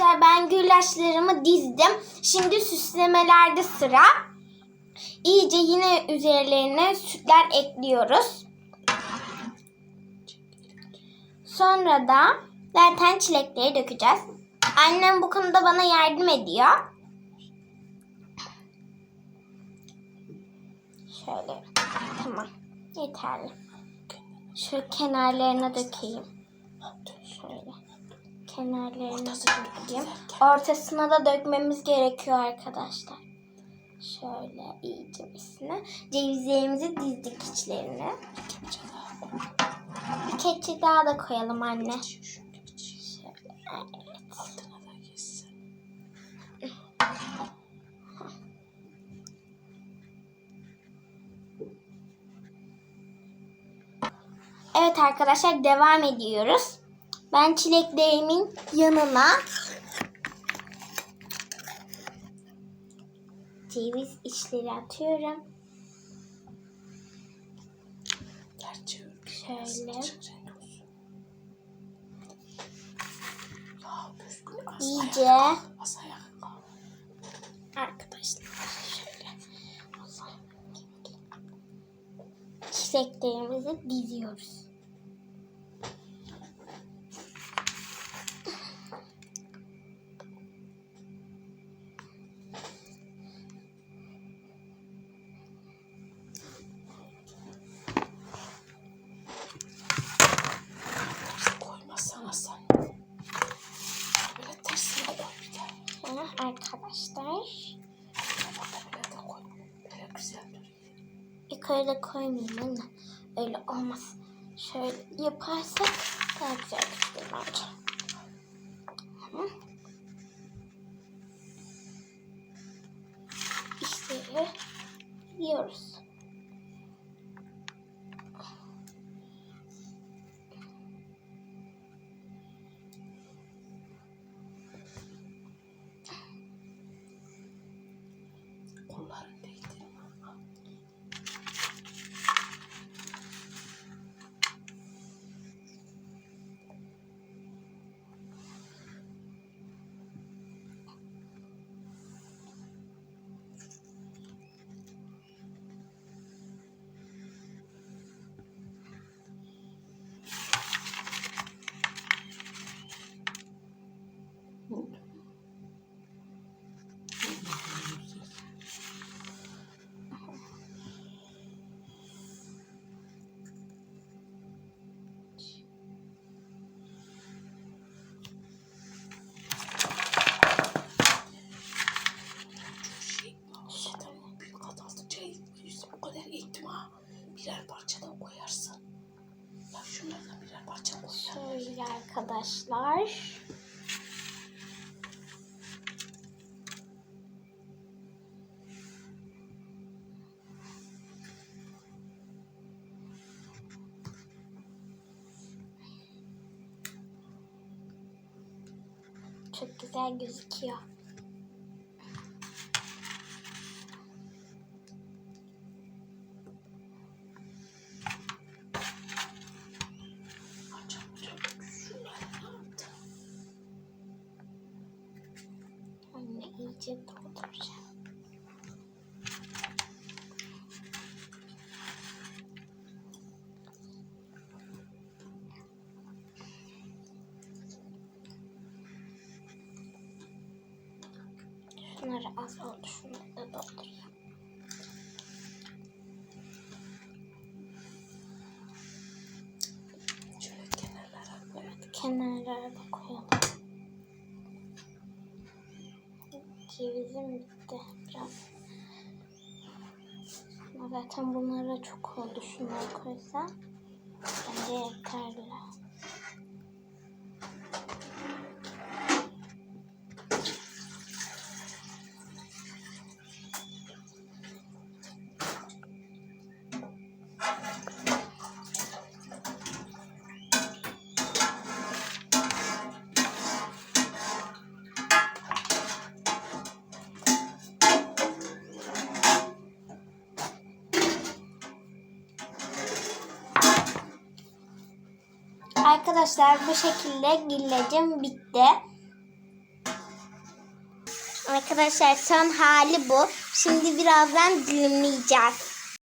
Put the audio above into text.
arkadaşlar ben güllaçlarımı dizdim. Şimdi süslemelerde sıra. İyice yine üzerlerine sütler ekliyoruz. Sonra da zaten çilekleri dökeceğiz. Annem bu konuda bana yardım ediyor. Şöyle. Tamam. Yeterli. Şu kenarlarına dökeyim. Da dökeyim. Ortasına da dökmemiz gerekiyor arkadaşlar. Şöyle iyice üstüne. Cevizlerimizi dizdik içlerine. Bir keçi daha da koyalım anne. Şöyle. Evet. Evet arkadaşlar devam ediyoruz. Ben çileklerimin yanına ceviz içleri atıyorum. Şöyle. İyice arkadaşlar şöyle çiçeklerimizi diziyoruz. Arkadaşlar yukarıda koymayayım anne. Öyle olmaz. Şöyle yaparsak daha güzel gözükür bence. Hı. İşte yiyoruz. Birer parçadan koyarsın. Ya şunlardan birer parça koy. Şöyle arkadaşlar. Çok güzel gözüküyor. İyice dolduracağım. Şunları az oldu. Şunları da doldurayım. Şöyle kenarlara. Evet, kenarlara da koyalım. Cevizim bitti biraz. Ama zaten bunlara çok oldu. Şunları koysam bence yeterli. Arkadaşlar bu şekilde gillecim bitti. Arkadaşlar son hali bu. Şimdi birazdan düğümleyeceğiz.